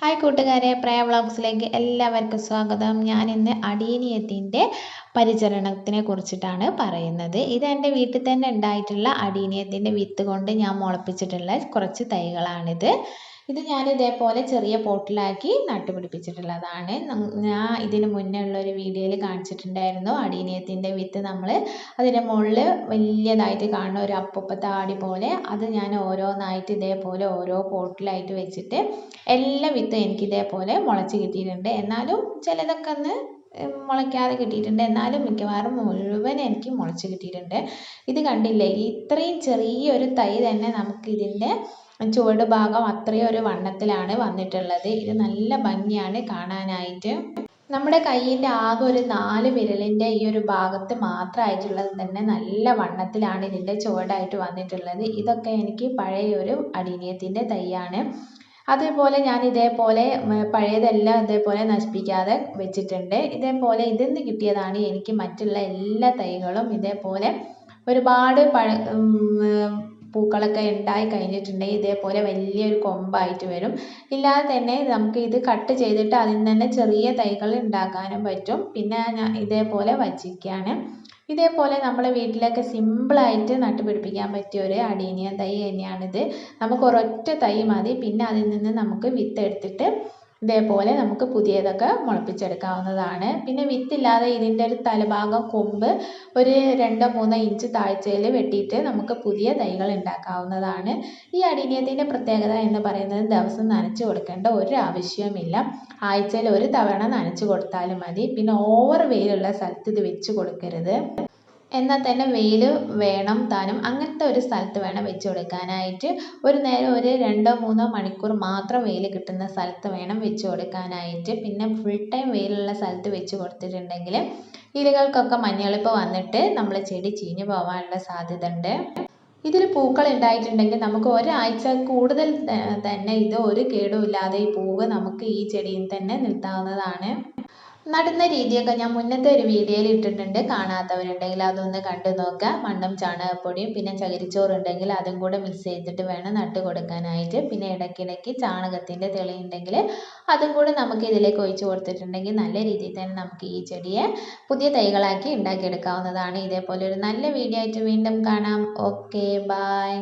Hi കൂട്ടുകാരെ പ്രയ വ്ളോഗ്സിലേക്ക് എല്ലാവർക്കും സ്വാഗതം. ഞാൻ ഇന്ന് അടീനിയത്തിന്റെ പരിചരണത്തിനെ കുറിച്ചിട്ടാണ് പറയുന്നത്. ഇത് എന്റെ വീട്ടിൽ തന്നെ ഉണ്ടായിട്ടുള്ള അടീനിയത്തിന്റെ വിത്ത് കൊണ്ട് ഞാൻ മുളപ്പിച്ചിട്ടുള്ള കുറച്ച് തൈകളാണിത്. ഇത് ഞാൻ ഇതേപോലെ ചെറിയ പോട്ടിലാക്കി നട്ടുപിടിപ്പിച്ചിട്ടുള്ളതാണ്. ഞാൻ ഇതിന് മുന്നേ ഉള്ള ഒരു വീഡിയോയിൽ കാണിച്ചിട്ടുണ്ടായിരുന്നു. അടീനിയത്തിന്റെ വിത്ത് നമ്മൾ അതിന്റെ മുകളിൽ വലിയതായിട്ട് കാണുന്ന ഒരു അപ്പൂപ്പത്തെ ആടി പോലെ അത് ഞാൻ ഓരോന്നായിട്ട് ഇതേപോലെ ഓരോ പോട്ടിലായിട്ട് വെച്ചിട്ട് എല്ലാ വിത്തും എനിക്ക് ഇതേപോലെ മുളച്ച് കിട്ടിയിട്ടുണ്ട്. എന്നാലും ചിലതൊക്കെ ഒന്ന് മുളയ്ക്കാതെ കിട്ടിയിട്ടുണ്ട്. എന്നാലും മിക്കവാറും മുഴുവൻ എനിക്ക് മുളച്ച് കിട്ടിയിട്ടുണ്ട്. ഇത് കണ്ടില്ലേ? ഇത്രയും ചെറിയൊരു തൈ തന്നെ നമുക്ക് ഇതിന്റെ ചുവട് ഭാഗം അത്രയും ഒരു വണ്ണത്തിലാണ് വന്നിട്ടുള്ളത്. ഇത് നല്ല ഭംഗിയാണ് കാണാനായിട്ട്. നമ്മുടെ കയ്യിന്റെ ആകെ ഒരു നാല് വിരലിന്റെ ഈ ഒരു ഭാഗത്ത് മാത്രമായിട്ടുള്ളത് തന്നെ നല്ല വണ്ണത്തിലാണ് ഇതിന്റെ ചുവടായിട്ട് വന്നിട്ടുള്ളത്. ഇതൊക്കെ എനിക്ക് പഴയ ഒരു അടീനിയത്തിന്റെ തൈയാണ്. അതേപോലെ ഞാൻ ഇതേപോലെ പഴയതെല്ലാം ഇതേപോലെ നശിപ്പിക്കാതെ വെച്ചിട്ടുണ്ട്. ഇതേപോലെ ഇതിൽ നിന്ന് കിട്ടിയതാണ് എനിക്ക് മറ്റുള്ള എല്ലാ തൈകളും. ഇതേപോലെ ഒരുപാട് പഴ പൂക്കളൊക്കെ ഉണ്ടായി കഴിഞ്ഞിട്ടുണ്ടെങ്കിൽ ഇതേപോലെ വലിയൊരു കൊമ്പായിട്ട് വരും. ഇല്ലാതെ തന്നെ നമുക്ക് ഇത് കട്ട് ചെയ്തിട്ട് അതിൽ തന്നെ ചെറിയ തൈകൾ ഉണ്ടാക്കാനും പറ്റും. പിന്നെ ഞാൻ ഇതേപോലെ വച്ചിരിക്കുകയാണ്. ഇതേപോലെ നമ്മളെ വീട്ടിലൊക്കെ സിമ്പിളായിട്ട് നട്ടുപിടിപ്പിക്കാൻ പറ്റിയ ഒരു അടീനിയം തൈ തന്നെയാണിത്. നമുക്ക് ഒരൊറ്റ തൈ മതി. പിന്നെ അതിൽ നിന്ന് നമുക്ക് വിത്ത് എടുത്തിട്ട് ഇതേപോലെ നമുക്ക് പുതിയതൊക്കെ മുളപ്പിച്ചെടുക്കാവുന്നതാണ്. പിന്നെ വിത്തില്ലാതെ ഇതിന്റെ ഒരു തലഭാഗം കൊമ്പ് ഒരു രണ്ടോ മൂന്നോ ഇഞ്ച് താഴ്ചയിൽ വെട്ടിയിട്ട് നമുക്ക് പുതിയ തൈകൾ ഉണ്ടാക്കാവുന്നതാണ്. ഈ അടീനിയത്തിന്റെ പ്രത്യേകത എന്ന് പറയുന്നത് ദിവസം നനച്ചു കൊടുക്കേണ്ട ഒരു ആവശ്യവുമില്ല. ആഴ്ചയിൽ ഒരു തവണ നനച്ചു കൊടുത്താലും മതി. പിന്നെ ഓവർ വെയിലുള്ള സ്ഥലത്ത് ഇത് വെച്ച് കൊടുക്കരുത്. എന്നാൽ തന്നെ വെയിൽ വേണം താനും അങ്ങനത്തെ ഒരു സ്ഥലത്ത് വേണം വെച്ച് കൊടുക്കാനായിട്ട്. ഒരു നേരം ഒരു രണ്ടോ മൂന്നോ മണിക്കൂർ മാത്രം വെയിൽ കിട്ടുന്ന സ്ഥലത്ത് വേണം വെച്ച് കൊടുക്കാനായിട്ട്. പിന്നെ ഫുൾ ടൈം വെയിലുള്ള സ്ഥലത്ത് വെച്ച് കൊടുത്തിട്ടുണ്ടെങ്കിൽ ഇലകൾക്കൊക്കെ മഞ്ഞളിപ്പ് വന്നിട്ട് നമ്മൾ ചെടി ചീഞ്ഞു പോകാനുള്ള സാധ്യത ഉണ്ട് ഇതിൽ പൂക്കൾ ഉണ്ടായിട്ടുണ്ടെങ്കിൽ നമുക്ക് ഒരാഴ്ച കൂടുതൽ തന്നെ ഇത് ഒരു കേടും ഇല്ലാതെ ഈ പൂവ് നമുക്ക് ഈ ചെടിയിൽ തന്നെ നിർത്താവുന്നതാണ്. നടുന്ന രീതിയൊക്കെ ഞാൻ മുന്നത്തെ ഒരു വീഡിയോയിൽ ഇട്ടിട്ടുണ്ട്. കാണാത്തവരുണ്ടെങ്കിൽ അതൊന്ന് കണ്ടു നോക്കുക. മണ്ണും ചാണകപ്പൊടിയും പിന്നെ ചകിരിച്ചോറ് ഉണ്ടെങ്കിൽ അതും കൂടെ മിക്സ് ചെയ്തിട്ട് വേണം നട്ട് കൊടുക്കാനായിട്ട്. പിന്നെ ഇടയ്ക്കിടയ്ക്ക് ചാണകത്തിന്റെ തെളി ഉണ്ടെങ്കിൽ അതും കൂടെ നമുക്ക് ഇതിലേക്ക് ഒഴിച്ചു കൊടുത്തിട്ടുണ്ടെങ്കിൽ നല്ല രീതിയിൽ തന്നെ നമുക്ക് ഈ ചെടിയെ പുതിയ തൈകളാക്കി ഉണ്ടാക്കിയെടുക്കാവുന്നതാണ്. ഇതേപോലെ ഒരു നല്ല വീഡിയോ ആയിട്ട് വീണ്ടും കാണാം. Okay bye